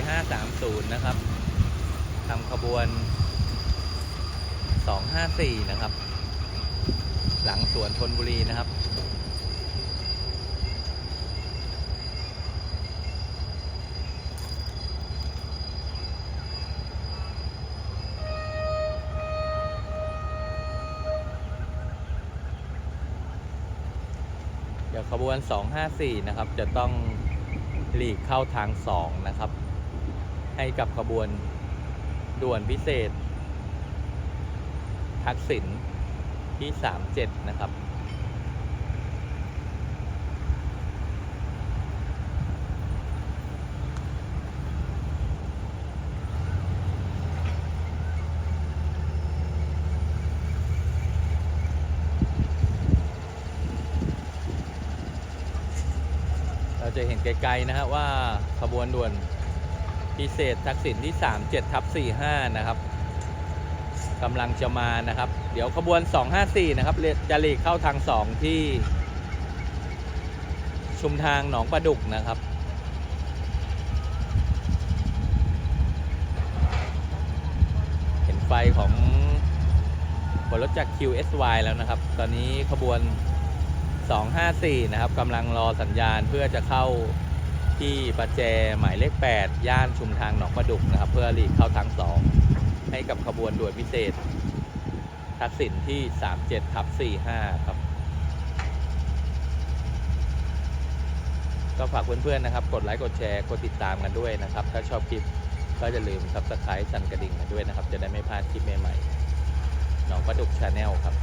2530 นะครับทำขบวน 254 นะครับ หลังสวนธนบุรีนะครับเดี๋ยวขบวน 254 นะครับ จะต้องหลีกเข้าทาง 2 นะครับ ให้กับขบวนด่วนพิเศษ ทักษิณที่ 37 นะครับ เราจะเห็นไกลๆนะฮะว่าขบวนด่วน พิเศษทักษิณที่ 37ทับ45 นะครับกำลังจะมานะครับ เดี๋ยวขบวน 254 นะครับจะหลีกเข้าทาง 2 ที่ ชุมทางหนองประดุกนะครับเห็นไฟของบนรถจาก QSY แล้วนะครับ ตอนนี้ขบวน 254 นะครับกำลังรอสัญญาณเพื่อจะเข้า ที่ประแจหมายเลข 8 ย่านชุมทางหนองประดุกนะครับ เพื่อหลีกเข้าทาง 2 ให้กับขบวนด่วนพิเศษ ทักษิณที่ 37ทับ45 ครับ ก็ฝากเพื่อนๆนะครับ กดไลค์กดแชร์ กดติดตามกันด้วยนะครับ ถ้าชอบคลิปก็อย่าลืม subscribe สั่นกระดิ่งกันด้วยนะครับ จะได้ไม่พลาดคลิปใหม่ๆหนองประดุกชาแนลครับ